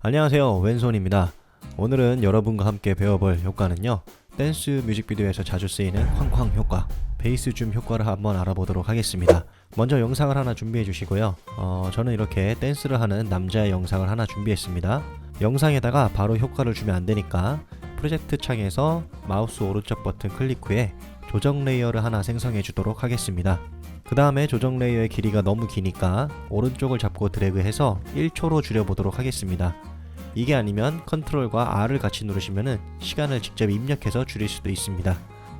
안녕하세요. 왼손입니다. 오늘은 여러분과 함께 배워볼 효과는요. 댄스 뮤직비디오에서 자주 쓰이는 쾅쾅 효과 베이스 줌 효과를 한번 알아보도록 하겠습니다. 먼저 영상을 하나 준비해 주시고요. 어, 저는 이렇게 댄스를 하는 남자의 영상을 하나 준비했습니다. 영상에다가 바로 효과를 주면 안되니까 프로젝트 창에서 마우스 오른쪽 버튼 클릭 후에 조정 레이어를 하나 생성해 주도록 하겠습니다 그 다음에 조정 레이어의 길이가 너무 기니까 오른쪽을 잡고 드래그해서 1초로 줄여보도록 하겠습니다. 이게 아니면 컨트롤과 R을 같이 누르시면 시간을 직접 입력해서 줄일 수도 있습니다.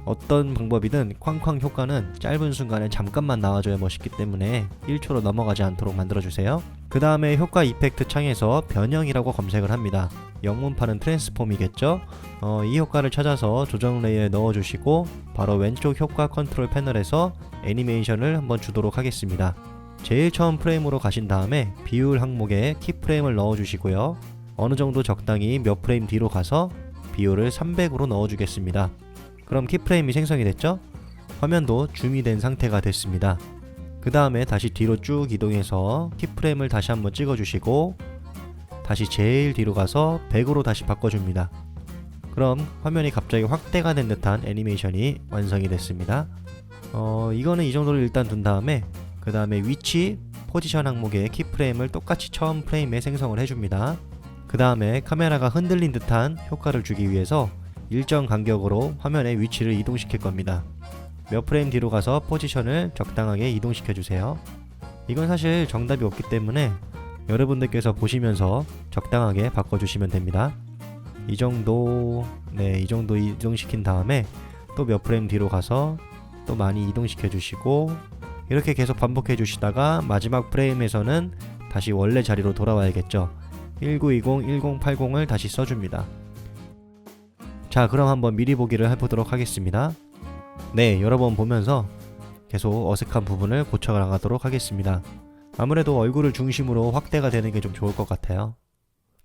어떤 방법이든 쾅쾅 효과는 짧은 순간에 잠깐만 나와줘야 멋있기 때문에 1초로 넘어가지 않도록 만들어주세요. 그 다음에 효과 이펙트 창에서 변형이라고 검색을 합니다. 영문판은 트랜스폼이겠죠? 어, 이 효과를 찾아서 조정 레이어에 넣어주시고 바로 왼쪽 효과 컨트롤 패널에서 애니메이션을 한번 주도록 하겠습니다. 제일 처음 프레임으로 가신 다음에 비율 항목에 키프레임을 넣어주시고요. 어느 정도 적당히 몇 프레임 뒤로 가서 비율을 300으로 넣어주겠습니다. 그럼 키프레임이 생성이 됐죠? 화면도 줌이 된 상태가 됐습니다. 그 다음에 다시 뒤로 쭉 이동해서 키프레임을 다시 한번 찍어주시고 다시 제일 뒤로 가서 100으로 다시 바꿔줍니다. 그럼 화면이 갑자기 확대가 된 듯한 애니메이션이 완성이 됐습니다. 어, 이거는 이 정도로 일단 둔 다음에 그 다음에 위치, 포지션 항목에 키프레임을 똑같이 처음 프레임에 생성을 해줍니다. 그 다음에 카메라가 흔들린 듯한 효과를 주기 위해서 일정 간격으로 화면의 위치를 이동시킬 겁니다. 몇 프레임 뒤로 가서 포지션을 적당하게 이동시켜 주세요. 이건 사실 정답이 없기 때문에 여러분들께서 보시면서 적당하게 바꿔주시면 됩니다. 이 정도, 네, 이 정도 이동시킨 다음에 또 몇 프레임 뒤로 가서 또 많이 이동시켜 주시고 이렇게 계속 반복해 주시다가 마지막 프레임에서는 다시 원래 자리로 돌아와야겠죠. 1920, 1080을 다시 써줍니다. 자, 그럼 한번 미리 보기를 해보도록 하겠습니다. 네, 여러 번 보면서 계속 어색한 부분을 고쳐 나가도록 하겠습니다. 아무래도 얼굴을 중심으로 확대가 되는 게 좀 좋을 것 같아요.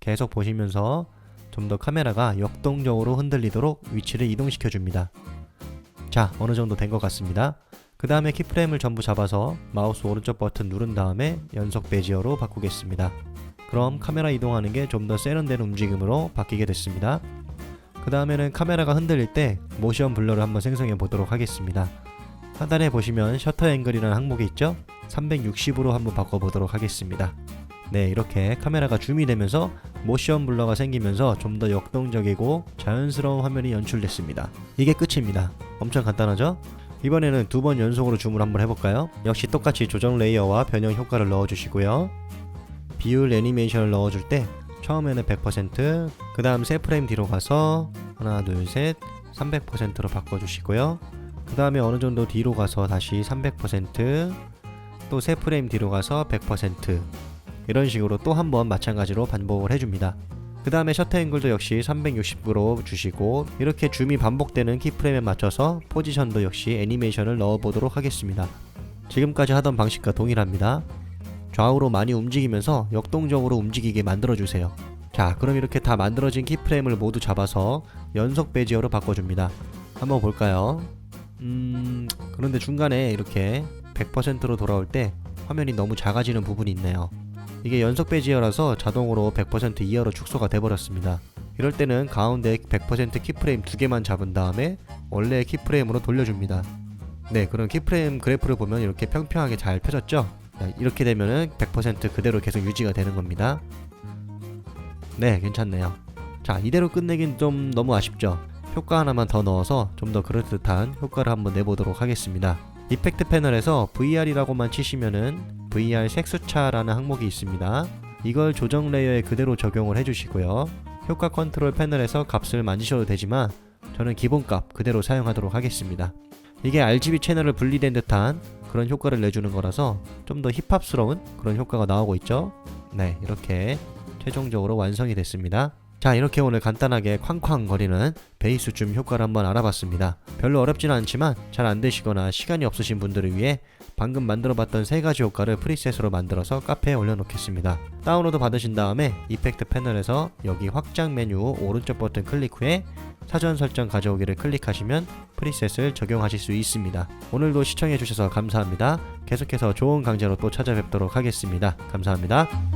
계속 보시면서 좀 더 카메라가 역동적으로 흔들리도록 위치를 이동시켜 줍니다. 자, 어느 정도 된 것 같습니다. 그 다음에 키프레임을 전부 잡아서 마우스 오른쪽 버튼 누른 다음에 연속 베지어로 바꾸겠습니다. 그럼 카메라 이동하는 게 좀 더 세련된 움직임으로 바뀌게 됐습니다. 그 다음에는 카메라가 흔들릴 때 모션 블러를 한번 생성해 보도록 하겠습니다. 하단에 보시면 셔터 앵글이라는 항목이 있죠? 360으로 한번 바꿔보도록 하겠습니다. 네, 이렇게 카메라가 줌이 되면서 모션 블러가 생기면서 좀 더 역동적이고 자연스러운 화면이 연출됐습니다. 이게 끝입니다. 엄청 간단하죠? 이번에는 두 번 연속으로 줌을 한번 해볼까요? 역시 똑같이 조정 레이어와 변형 효과를 넣어주시고요. 비율 애니메이션을 넣어줄 때 처음에는 100%, 그 다음 세 프레임 뒤로 가서 하나, 둘, 셋, 300%로 바꿔주시고요. 그 다음에 어느 정도 뒤로 가서 다시 300%, 또세 프레임 뒤로 가서 100%, 이런 식으로 또 한 번 마찬가지로 반복을 해줍니다. 그 다음에 셔터 앵글도 역시 360으로 주시고 이렇게 줌이 반복되는 키프레임에 맞춰서 포지션도 역시 애니메이션을 넣어보도록 하겠습니다. 지금까지 하던 방식과 동일합니다. 좌우로 많이 움직이면서 역동적으로 움직이게 만들어주세요. 자, 그럼 이렇게 다 만들어진 키프레임을 모두 잡아서 연속 베지어로 바꿔줍니다. 한번 볼까요? 음, 그런데 중간에 이렇게 100%로 돌아올 때 화면이 너무 작아지는 부분이 있네요. 이게 연속 베지어라서 자동으로 100% 이하로 축소가 돼버렸습니다. 이럴 때는 가운데 100% 키프레임 두 개만 잡은 다음에 원래의 키프레임으로 돌려줍니다. 네, 그럼 키프레임 그래프를 보면 이렇게 평평하게 잘 펴졌죠? 자, 이렇게 되면은 100% 그대로 계속 유지가 되는 겁니다. 네, 괜찮네요. 자, 이대로 끝내긴 좀 너무 아쉽죠? 효과 하나만 더 넣어서 좀 더 그럴듯한 효과를 한번 내보도록 하겠습니다. 이펙트 패널에서 VR이라고만 치시면은 VR 색수차라는 항목이 있습니다. 이걸 조정 레이어에 그대로 적용을 해주시고요. 효과 컨트롤 패널에서 값을 만지셔도 되지만 저는 기본값 그대로 사용하도록 하겠습니다. 이게 RGB 채널을 분리된 듯한 그런 효과를 내주는 거라서 좀 더 힙합스러운 그런 효과가 나오고 있죠. 네, 이렇게 최종적으로 완성이 됐습니다. 자, 이렇게 오늘 간단하게 쾅쾅 거리는 베이스 줌 효과를 한번 알아봤습니다. 별로 어렵지는 않지만 잘 안되시거나 시간이 없으신 분들을 위해 방금 만들어봤던 세 가지 효과를 프리셋으로 만들어서 카페에 올려놓겠습니다. 다운로드 받으신 다음에 이펙트 패널에서 여기 확장 메뉴 오른쪽 버튼 클릭 후에 사전 설정 가져오기를 클릭하시면 프리셋을 적용하실 수 있습니다. 오늘도 시청해주셔서 감사합니다. 계속해서 좋은 강좌로 또 찾아뵙도록 하겠습니다. 감사합니다.